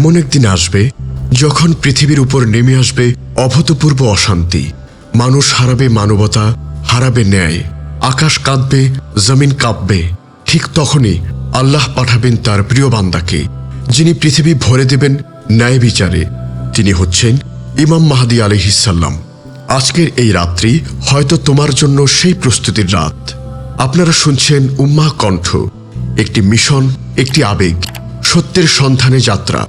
এমন একদিন আসবে যখন পৃথিবীর উপর নেমে আসবে অভূতপূর্ব অশান্তি। মানুষ হারাবে মানবতা, হারাবে ন্যায়। আকাশ কাঁদবে, জমিন কাঁপবে। ঠিক তখনই আল্লাহ পাঠাবেন তার প্রিয় বান্দাকে, যিনি পৃথিবী ভরে দেবেন ন্যায় বিচারে। তিনি হচ্ছেন ইমাম মাহাদি আলহিসাল্লাম আজকের এই রাত্রি হয়তো তোমার জন্য সেই প্রস্তুতির রাত। আপনারা শুনছেন উম্মা কণ্ঠ, একটি মিশন, একটি আবেগ, সত্যের সন্ধানে যাত্রা।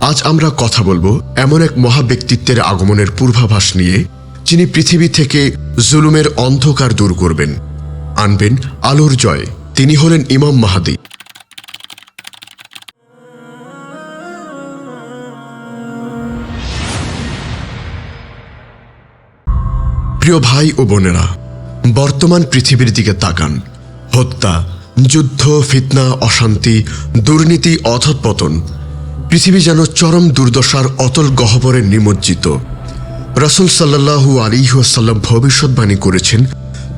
আজ আমরা কথা বলব এমন এক মহা ব্যক্তিত্বের আগমনের পূর্বাভাস নিয়ে, যিনি পৃথিবী থেকে জুলুমের অন্ধকার দূর করবেন। আনবেন আলোর জয়। তিনি হলেন ইমাম মাহাদি। প্রিয় ভাই ও বোনেরা, বর্তমান পৃথিবীর দিকে তাকান। হত্যা, যুদ্ধ, ফিতনা, অশান্তি, দুর্নীতি, অধঃপতন পৃথিবী যেন চরম দুর্দশার অতল গহ্বরে নিমজ্জিত। রসুল সাল্লাহু আলিহাসাল্লাম ভবিষ্যৎবাণী করেছেন,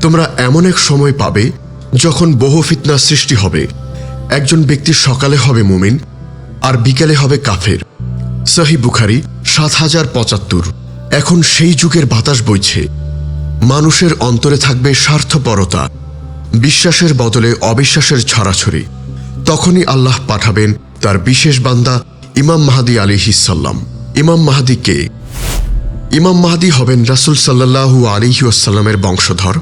তোমরা এমন এক সময় পাবে যখন বহু ফিতনা সৃষ্টি হবে। একজন ব্যক্তি সকালে হবে মুমিন আর বিকেলে হবে কাফের। সহি বুখারি, সাত হাজার পঁচাত্তর। এখন সেই যুগের বাতাস বইছে। মানুষের অন্তরে থাকবে স্বার্থপরতা, বিশ্বাসের বদলে অবিশ্বাসের ছড়াছড়ি। তখনই আল্লাহ পাঠাবেন তার বিশেষ বান্দা ইমাম মাহাদি আলিহিসাল্লাম ইমাম মাহাদি কে? ইমাম মাহাদি হবেন রাসুল সাল্লাহু আলিহাসাল্লামের বংশধর।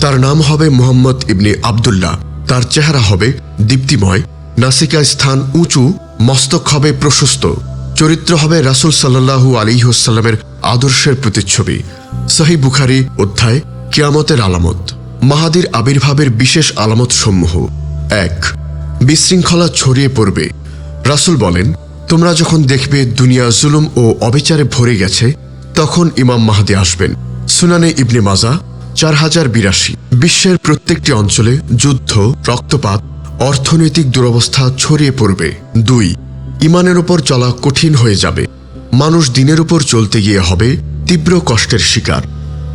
তার নাম হবে মোহাম্মদ ইবনে আবদুল্লাহ। তার চেহারা হবে দীপ্তিময়, নাসিকা স্থান উঁচু, মস্তক হবে প্রশস্ত। চরিত্র হবে রাসুল সাল্লাহু আলিহাসাল্লামের আদর্শের প্রতিচ্ছবি। সহি বুখারি অধ্যায়, কিয়ামতের আলামত। মাহাদির আবির্ভাবের বিশেষ আলামত সমূহ এক, বিশৃঙ্খলা ছড়িয়ে পড়বে। রাসুল বলেন তোমরা যখন দেখবে দুনিয়া জুলুম ও অবিচারে ভরে গেছে, তখন ইমাম মাহাদি আসবেন। সুনানে ইবনে মাজা, চার হাজার বিরাশি। বিশ্বের প্রত্যেকটি অঞ্চলে যুদ্ধ, রক্তপাত, অর্থনৈতিক দুরবস্থা ছড়িয়ে পড়বে। দুই, ইমানের ওপর চলা কঠিন হয়ে যাবে। মানুষ দিনের উপর চলতে গিয়ে হবে তীব্র কষ্টের শিকার।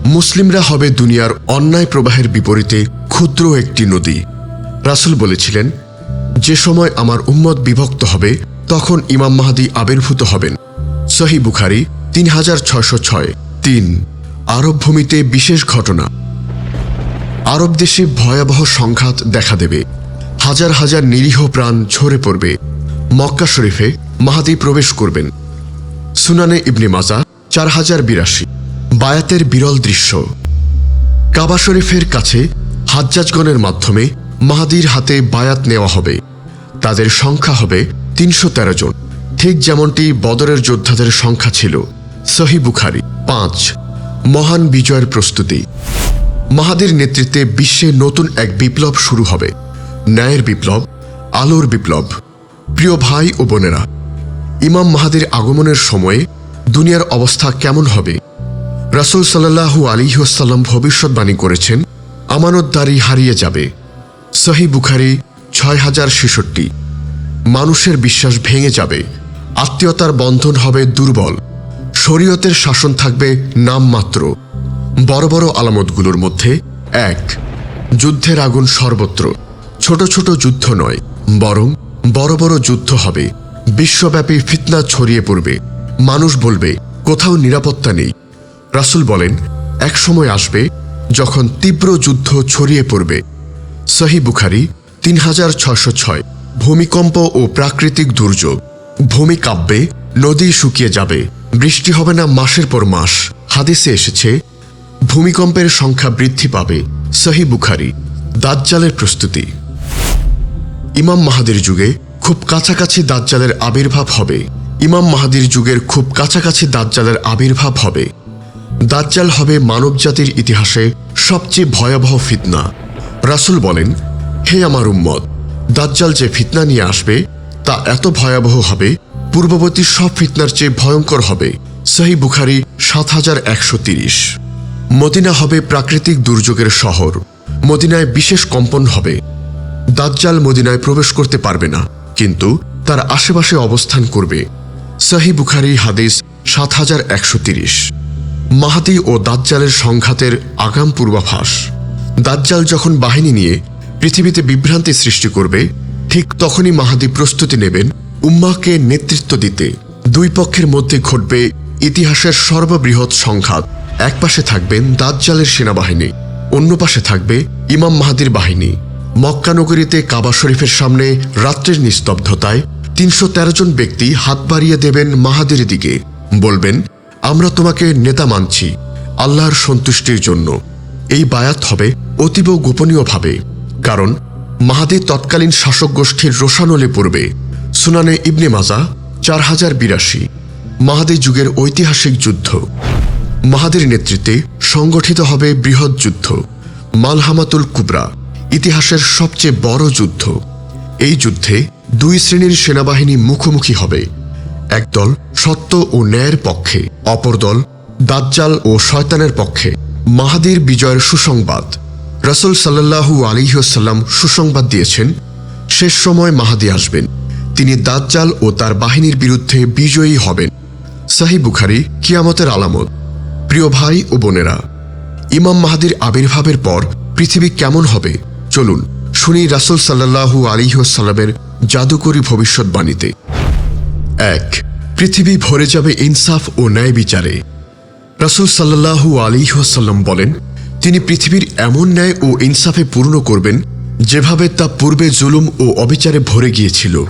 মুসলিমরা হবে দুনিয়ার অন্যায় প্রবাহের বিপরীতে ক্ষুদ্র একটি নদী। রাসুল বলেছিলেন, যে সময় আমার উম্মত বিভক্ত হবে তখন ইমাম মাহাদি আবির্ভূত হবেন। সহি বুখারি তিন হাজার ছয়শো ছয়। তিন। আরব ভূমিতে বিশেষ ঘটনা। আরব দেশে ভয়াবহ সংঘাত দেখা দেবে। হাজার হাজার নিরীহ প্রাণ ঝরে পড়বে। মক্কা শরীফে মাহাদি প্রবেশ করবেন। সুনানে ইবনে মাজা চার হাজার বিরাশি। বায়াতের বিরল দৃশ্য। কাবা শরীফের কাছে হাজ্জাজগণের মাধ্যমে মাহাদির হাতে বায়াত নেওয়া হবে। তাদের সংখ্যা হবে তিনশো তেরো জন। ঠিক যেমনটি বদরের যোদ্ধাদের সংখ্যা ছিল, সহি বুখারি পাঁচ। মহান বিজয়ের প্রস্তুতি। মাহাদির নেতৃত্বে বিশ্বে নতুন এক বিপ্লব শুরু হবে। ন্যায়ের বিপ্লব, আলোর বিপ্লব। প্রিয় ভাই ও বোনেরা, ইমাম মাহাদির আগমনের সময়ে দুনিয়ার অবস্থা কেমন হবে? রাসুল সাল্লাহু আলিহাসাল্লাম ভবিষ্যৎবাণী করেছেন, আমানতদারি হারিয়ে যাবে। সহি বুখারি ছয় হাজার ছেষট্টি। মানুষের বিশ্বাস ভেঙে যাবে। আত্মীয়তার বন্ধন হবে দুর্বল। শরীয়তের শাসন থাকবে নামমাত্র। বড় বড় আলামতগুলোর মধ্যে এক, যুদ্ধের আগুন সর্বত্র। ছোট ছোট যুদ্ধ নয়, বরং বড় বড় যুদ্ধ হবে। বিশ্বব্যাপী ফিতনা ছড়িয়ে পড়বে। মানুষ বলবে, কোথাও নিরাপত্তা নেই। রাসুল বলেন, এক সময় আসবে যখন তীব্র যুদ্ধ ছড়িয়ে পড়বে। সহি বুখারি তিন হাজার ছশো ছয়। ভূমিকম্প ও প্রাকৃতিক দুর্যোগ। ভূমি কাঁপবে নদী শুকিয়ে যাবে, বৃষ্টি হবে না মাসের পর মাস। হাদিসে এসেছে, ভূমিকম্পের সংখ্যা বৃদ্ধি পাবে, সহি বুখারি, দাজ্জালের প্রস্তুতি। ইমাম মাহাদির যুগে খুব কাছাকাছি দাজ্জালের আবির্ভাব হবে। ইমাম মাহাদির যুগের খুব কাছাকাছি দাজ্জালের আবির্ভাব হবে। দাজ্জাল হবে মানবজাতির ইতিহাসে সবচেয়ে ভয়াবহ ফিতনা। রাসুল বলেন, হে আমার উম্মত দাজ্জাল যে ফিতনা নিয়ে আসবে, তা এত ভয়াবহ হবে, পূর্ববর্তী সব ফিতনার চেয়ে ভয়ঙ্কর হবে। সহি বুখারি সাত হাজার একশো তিরিশ। মদিনা হবে প্রাকৃতিক দুর্যোগের শহর। মদিনায় বিশেষ কম্পন হবে। দাজ্জাল মদিনায় প্রবেশ করতে পারবে না, কিন্তু তার আশেপাশে অবস্থান করবে। সাহি বুখারি হাদিস সাত হাজার একশো তিরিশ। মাহাতি ও দাজ্জালের সংঘাতের আগাম পূর্বাভাস। দাজ্জাল যখন বাহিনী নিয়ে পৃথিবীতে বিভ্রান্তি সৃষ্টি করবে, ঠিক তখনই মাহাদি প্রস্তুতি নেবেন উম্মাকে নেতৃত্ব দিতে। দুই পক্ষের মধ্যে ঘটবে ইতিহাসের সর্ববৃহৎ সংঘাত। এক পাশে থাকবেন দাজ্জালের সেনাবাহিনী, অন্য পাশে থাকবে ইমাম মাহাদির বাহিনী। মক্কা নগরীতে কাবা শরীফের সামনে রাত্রের নিস্তব্ধতায় তিনশো তেরো জন ব্যক্তি হাত বাড়িয়ে দেবেন মাহাদির দিকে। বলবেন, আমরা তোমাকে নেতা মানছি, আল্লাহর সন্তুষ্টির জন্য। এই বায়াত হবে অতীব গোপনীয়ভাবে। কারণ মাহাদি তৎকালীন শাসক গোষ্ঠীর রোশানলে পড়বে সুনানে ইবনে মাজা চার হাজার বিরাশি, মাহাদি যুগের ঐতিহাসিক যুদ্ধ। মাহাদির নেতৃত্বে সংগঠিত হবে বৃহৎ যুদ্ধ, মালহামাতুল কুবরা, ইতিহাসের সবচেয়ে বড় যুদ্ধ। এই যুদ্ধে দুই শ্রেণির সেনাবাহিনী মুখোমুখি হবে একদল সত্য ও ন্যায়ের পক্ষে, অপর দল দাজ্জাল ও শয়তানের পক্ষে। মাহাদির বিজয়ের সুসংবাদ। রসুল সাল্লাহু আলিহাল্লাম সুসংবাদ দিয়েছেন, শেষ সময় মাহাদি আসবেন। তিনি দাজ্জাল ও তার বাহিনীর বিরুদ্ধে বিজয়ী হবেন। সাহি বুখারি, কিয়ামতের আলামত। প্রিয় ভাই ও বোনেরা, ইমাম মাহাদির আবির্ভাবের পর পৃথিবী কেমন হবে? চলুন শুনি রাসুল সাল্লাহু আলিহাল্লামের জাদুকরী ভবিষ্যৎবাণীতে এক, পৃথিবী ভরে যাবে ইনসাফ ও ন্যায় বিচারে। রাসুল সাল্লাহু আলিহাসাল্লাম বলেন তিনি পৃথিবীর এমন ন্যায় ও ইনসাফে পূর্ণ করবেন, যেভাবে তা পূর্বে জুলুম ও অবিচারে ভরে গিয়েছিল।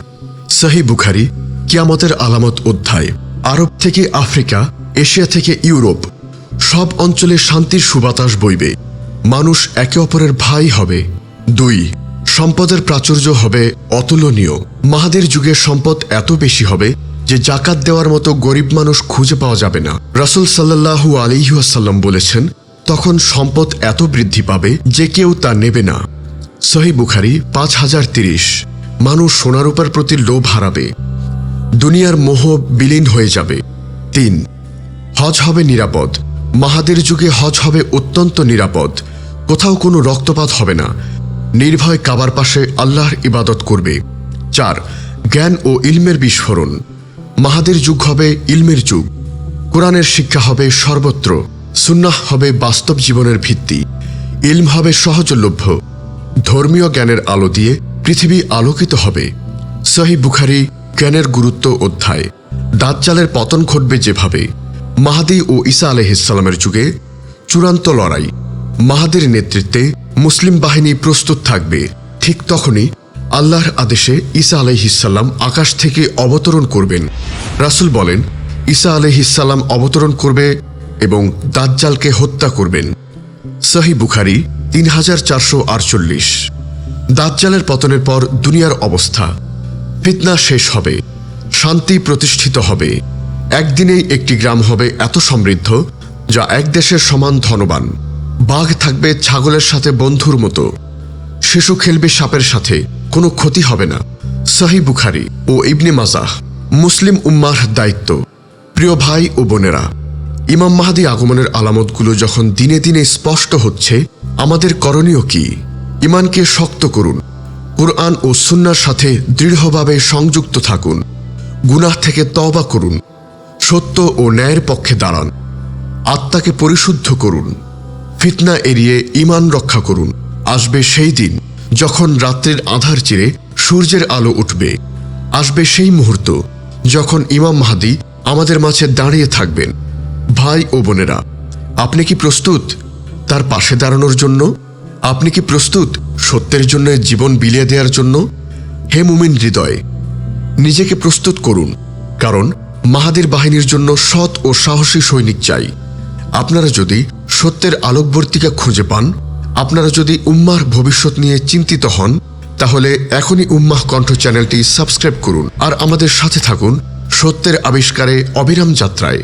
সাহি বুখারি, কিয়ামতের আলামত অধ্যায়, আরব থেকে আফ্রিকা, এশিয়া থেকে ইউরোপ, সব অঞ্চলে শান্তির সুবাতাস বইবে। মানুষ একে অপরের ভাই হবে। দুই, সম্পদের প্রাচুর্য হবে অতুলনীয়। মাহাদের যুগের সম্পদ এত বেশি হবে যে জাকাত দেওয়ার মতো গরিব মানুষ খুঁজে পাওয়া যাবে না। রাসুল সাল্লাহু আলিহাসাল্লাম বলেছেন তখন সম্পদ এত বৃদ্ধি পাবে যে কেউ তা নেবে না। সহি বুখারি পাঁচ হাজার তিরিশ। মানুষ সোনারূপার প্রতি লোভ হারাবে। দুনিয়ার মোহ বিলীন হয়ে যাবে। তিন, হজ হবে নিরাপদ। মাহাদের যুগে হজ হবে অত্যন্ত নিরাপদ। কোথাও কোনো রক্তপাত হবে না। নির্ভয় কাবার পাশে আল্লাহর ইবাদত করবে। চার, জ্ঞান ও ইলমের বিস্ফোরণ। মাহাদের যুগ হবে ইলমের যুগ। কোরআনের শিক্ষা হবে সর্বত্র। সুন্নাহ হবে বাস্তব জীবনের ভিত্তি, ইলম হবে সহজলভ্য। ধর্মীয় জ্ঞানের আলো দিয়ে পৃথিবী আলোকিত হবে। সহি বুখারি জ্ঞানের গুরুত্ব অধ্যায়। দাজ্জালের পতন ঘটবে যেভাবে, মাহাদি ও ঈসা আলহিসাল্লামের যুগে চূড়ান্ত লড়াই। মাহাদির নেতৃত্বে মুসলিম বাহিনী প্রস্তুত থাকবে। ঠিক তখনই আল্লাহর আদেশে ঈসা আলহিসাল্লাম আকাশ থেকে অবতরণ করবেন। রাসুল বলেন, ঈসা আলহিসাল্লাম অবতরণ করবে এবং দাজ্জালকে হত্যা করবেন। সহি বুখারি তিন হাজার চারশো আটচল্লিশ। দাজ্জালের পতনের পর দুনিয়ার অবস্থা ফিতনা শেষ হবে, শান্তি প্রতিষ্ঠিত হবে। একদিনেই একটি গ্রাম হবে এত সমৃদ্ধ যা এক দেশের সমান ধনবান। বাঘ থাকবে ছাগলের সাথে বন্ধুর মতো। শিশু খেলবে সাপের সাথে, কোনো ক্ষতি হবে না। সাহি বুখারি ও ইবনে মাজাহ, মুসলিম উম্মার দায়িত্ব। প্রিয় ভাই ও বোনেরা ইমাম মাহাদি আগমনের আলামতগুলো যখন দিনে দিনে স্পষ্ট হচ্ছে, আমাদের করণীয় কি? ইমানকে শক্ত করুন। কোরআন ও সুন্নার সাথে দৃঢ়ভাবে সংযুক্ত থাকুন। গুনাহ থেকে তওবা করুন। সত্য ও ন্যায়ের পক্ষে দাঁড়ান। আত্মাকে পরিশুদ্ধ করুন। ফিতনা এড়িয়ে ইমান রক্ষা করুন। আসবে সেই দিন যখন রাত্রের আধার চিরে সূর্যের আলো উঠবে। আসবে সেই মুহূর্ত যখন ইমাম মাহাদি আমাদের মাঝে দাঁড়িয়ে থাকবেন। ভাই ও বোনেরা, আপনি কি প্রস্তুত তার পাশে দাঁড়ানোর জন্য? আপনি কি প্রস্তুত সত্যের জন্য জীবন বিলিয়ে দেওয়ার জন্য? হে মুমিন হৃদয়, নিজেকে প্রস্তুত করুন, কারণ মাহাদির বাহিনীর জন্য সৎ ও সাহসী সৈনিক চাই। আপনারা যদি সত্যের আলোকবর্তিকা খুঁজে পান, আপনারা যদি উম্মার ভবিষ্যৎ নিয়ে চিন্তিত হন, তাহলে এখনই উম্মাহ কণ্ঠ চ্যানেলটি সাবস্ক্রাইব করুন আর আমাদের সাথে থাকুন সত্যের আবিষ্কারে অবিরাম যাত্রায়।